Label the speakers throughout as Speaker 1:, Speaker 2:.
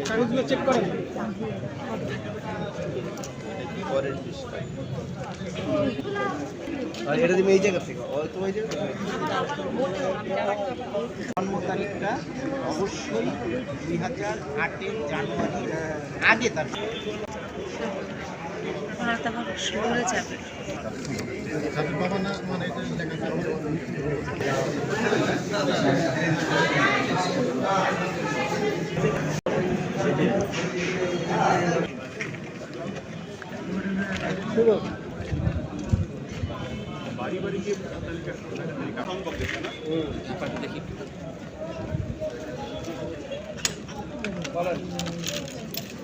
Speaker 1: কাগজগুলো চেক করেন।
Speaker 2: এটা দিবে এই জায়গা থেকে তো ওই জায়গা জন্ম তারিখটা অবশ্যই দুই হাজার আটের জানুয়ারি আগে তার।
Speaker 3: ওরা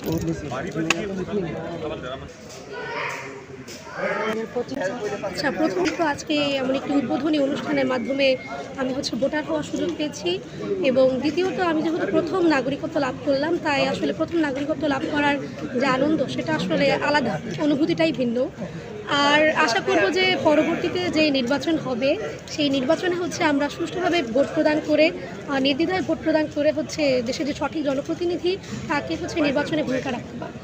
Speaker 3: তখন সরে যাবে আচ্ছা প্রথমত আজকে এমন একটি উদ্বোধনী অনুষ্ঠানের মাধ্যমে আমি হচ্ছে ভোটার হওয়ার সুযোগ পেয়েছি এবং দ্বিতীয়ত আমি যেহেতু প্রথম নাগরিকত্ব লাভ করলাম, তাই আসলে প্রথম নাগরিকত্ব লাভ করার যে আনন্দ সেটা আসলে আলাদা, অনুভূতিটাই ভিন্ন। আর আশা করব যে পরবর্তীতে যে নির্বাচন হবে, সেই নির্বাচনে হচ্ছে আমরা সুষ্ঠুভাবে ভোট প্রদান করে নির্দ্বিধায় ভোট প্রদান করে হচ্ছে দেশের যে সঠিক জনপ্রতিনিধি, তাকে হচ্ছে নির্বাচনে ভূমিকা রাখতে পারব।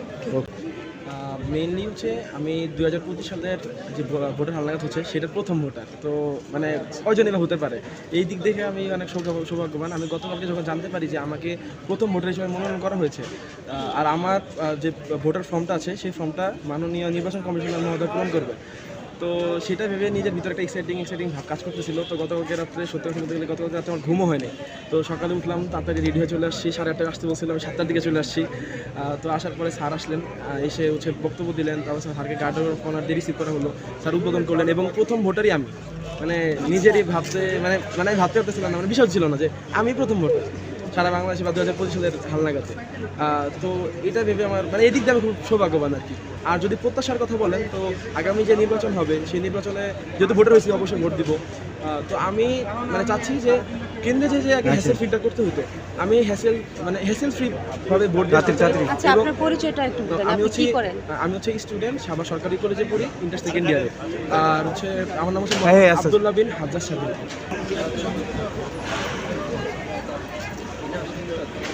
Speaker 1: মেইনলি হচ্ছে আমি দু হাজার পঁচিশ সালের যে ভোটার হালনাগাদ হচ্ছে, সেটা প্রথম ভোটার তো মানে বা হতে পারে। এই দিক দেখে আমি অনেক সৌভাগ্য- সৌভাগ্যবান। আমি গতকালকে যখন জানতে পারি যে আমাকে প্রথম ভোটার হিসেবে মনোনয়ন করা হয়েছে আর আমার যে ভোটার ফর্মটা আছে, সেই ফর্মটা মাননীয় নির্বাচন কমিশনার মহোদয় পূরণ করবে তো সেটা ভেবে নিজের ভিতরে একটা এক্সাইটিং এক্সাইটিং ভাব কাজ করতেছিল। তো গতকালকে রাত্রে সত্যি কথা বলতে গেলে গতকালকে রাত্রে আমার ঘুমও হয়নি। তো সকালে উঠলাম, তাড়াতাড়ি রেডি হয়ে চলে আসছি, সাড়ে আটটায় আসতে বলছিলাম সাতটার দিকে চলে আসছি। তো আসার পরে স্যার আসলেন এসে হচ্ছে বক্তব্য দিলেন, তারপর স্যারকে গার্ডের অনার দিয়ে রিসিভ করা হলো। স্যার উদ্বোধন করলেন এবং প্রথম ভোটারই আমি। মানে নিজেরই ভাবতে মানে মানে ভাবতে পারতেছিলাম না মানে বিষয় ছিল না যে আমি প্রথম ভোটার। সারা বাংলাদেশে বা দু হাজার পঁচিশ সালের হালনাগাতে তো এটা ভেবে আমার মানে এদিক দিয়ে আমি খুব সৌভাগ্যবান আর কি। আর যদি প্রত্যাশার কথা বলেন তো আগামী যে নির্বাচন হবে সেই নির্বাচনে যেহেতু ভোটার হয়েছি অবশ্যই ভোট দিব। তো আমি মানে চাচ্ছি যে কেন্দ্রে যে যে আগে হ্যাসেল ফ্রিটা করতে হতো আমি হ্যাসেল মানে হ্যাসেল ফ্রি ভাবে ভোট দিতে।
Speaker 3: আচ্ছা আপনার পরিচয়টা একটু বলেন
Speaker 1: আমি হচ্ছে আমি হচ্ছে স্টুডেন্ট সাবা সরকারি কলেজে পড়ি ইন্টার সেকেন্ড ইয়ারে আর হচ্ছে আমার নাম হচ্ছে
Speaker 2: হ্যাঁ, হ্যাঁ,
Speaker 1: আব্দুল্লাহ বিন হাজার স্বাধীন
Speaker 3: তো লাগবে না কিন্তু, তাই না? আপনি কি বোন লাগবে?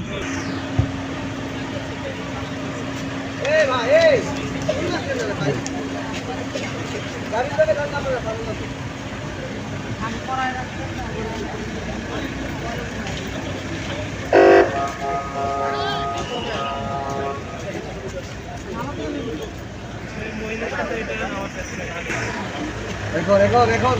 Speaker 1: পড়া কইছে চারশো
Speaker 2: এখন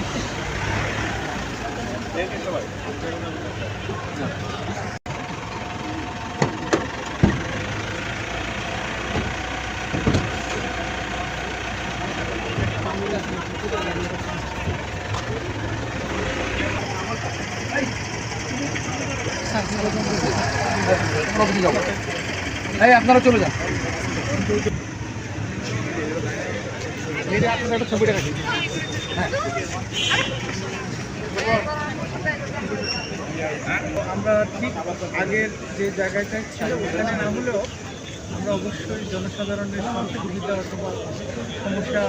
Speaker 2: এখন এই, আপনারা চলে যান। আপনারা একটা ছবিটা রাখি
Speaker 4: আমরা ঠিক আগের যে জায়গাটায় ছিল ওখানে না হলেও আমরা অবশ্যই জনসাধারণের সুবিধা অথবা সমস্যা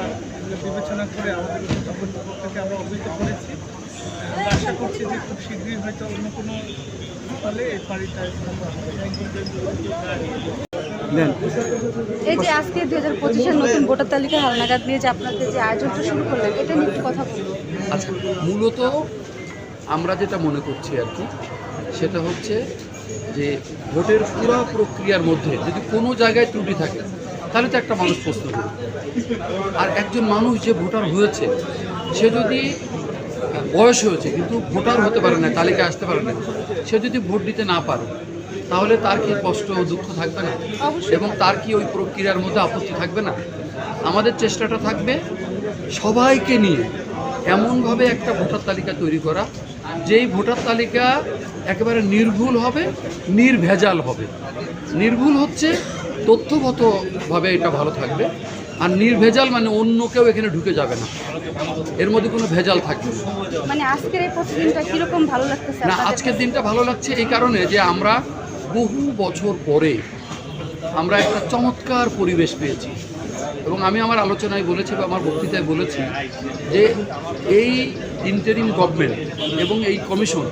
Speaker 4: বিবেচনা করে আমাদের কর্তৃপক্ষ থেকে আমরা অবহিত করেছি। আমরা আশা করছি যে খুব শীঘ্রই হয়তো অন্য কোনো এই
Speaker 5: যে আজকে দুই হাজার পঁচিশের নতুন ভোটার তালিকা হালনাগাদ নিয়ে যে আপনাদের যে আয়োজনটা শুরু করলেন, এটা নিয়ে একটু কথা
Speaker 6: আচ্ছা মূলত আমরা যেটা মনে করছি আর কি, সেটা হচ্ছে যে ভোটের পুরো প্রক্রিয়ার মধ্যে যদি কোনো জায়গায় ত্রুটি থাকে, তাহলে তো একটা মানুষ প্রশ্ন আর একজন মানুষ যে ভোটার হয়েছে, সে যদি বয়স হয়েছে কিন্তু ভোটার হতে পারে না তালিকায় আসতে পারে না। সে যদি ভোট দিতে না পারে তাহলে তার কি কষ্ট ও দুঃখ থাকবে না? এবং তার কি ওই প্রক্রিয়ার মধ্যে আপত্তি থাকবে না? আমাদের চেষ্টাটা থাকবে সবাইকে নিয়ে এমনভাবে একটা ভোটার তালিকা তৈরি করা যেই ভোটার তালিকা একেবারে নির্ভুল হবে নির্ভেজাল হবে। নির্ভুল হচ্ছে তথ্যগতভাবে এটা ভালো থাকবে। আর নির্ভেজাল মানে অন্য কেউ এখানে ঢুকে যাবে না। এর মধ্যে কোনো ভেজাল থাকবে না।
Speaker 5: মানে আজকের এই প্রতিদিনটা কীরকম ভালো লাগতেছে
Speaker 6: না আজকের দিনটা ভালো লাগছে এই কারণে যে আমরা বহু বছর পরে আমরা একটা চমৎকার পরিবেশ পেয়েছি। এবং আমি আমার আলোচনায় বলেছি বা আমার বক্তৃতায় বলেছি যে এই ইন্টারিম গভর্নমেন্ট এবং এই কমিশন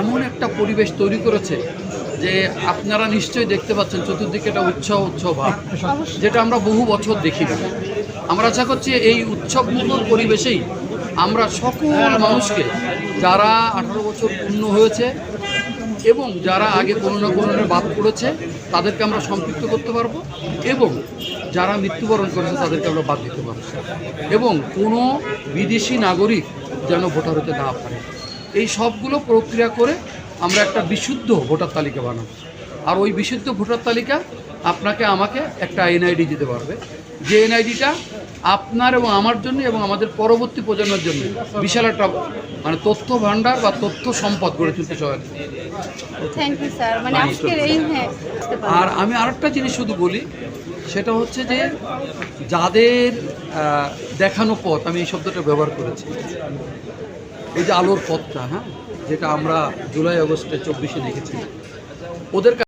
Speaker 6: এমন একটা পরিবেশ তৈরি করেছে যে আপনারা নিশ্চয়ই দেখতে পাচ্ছেন চতুর্দিকে একটা উৎসব উৎসব ভাব যেটা আমরা বহু বছর দেখি না। আমরা আশা করছি এই উৎসবমুখর পরিবেশেই আমরা সকল মানুষকে যারা আঠারো বছর পূর্ণ হয়েছে এবং যারা আগে কোনো না কোনো বাদ পড়েছে তাদেরকে আমরা সম্পৃক্ত করতে পারব এবং যারা মৃত্যুবরণ করেছে তাদেরকে আমরা বাদ দিতে পারব। এবং কোনো বিদেশি নাগরিক যেন ভোটার হতে না পারে। এই সবগুলো প্রক্রিয়া করে আমরা একটা বিশুদ্ধ ভোটার তালিকা বানাবো। আর ওই বিশুদ্ধ ভোটার তালিকা আপনাকে আমাকে একটা এনআইডি দিতে পারবে। যে এনআইডিটা আপনার এবং আমার জন্য এবং আমাদের পরবর্তী প্রজন্মের জন্য বিশাল একটা মানে তথ্য ভাণ্ডার বা তথ্য সম্পদ গড়ে তুলতে
Speaker 5: ইউ মানে এই হ্যাঁ।
Speaker 6: আর আমি আরেকটা জিনিস শুধু বলি সেটা হচ্ছে যে যাদের দেখানো পথ আমি এই শব্দটা ব্যবহার করেছি। এই যে আলোর পথটা হ্যাঁ? যেটা আমরা জুলাই আগস্টে চব্বিশে দেখেছি। ওদের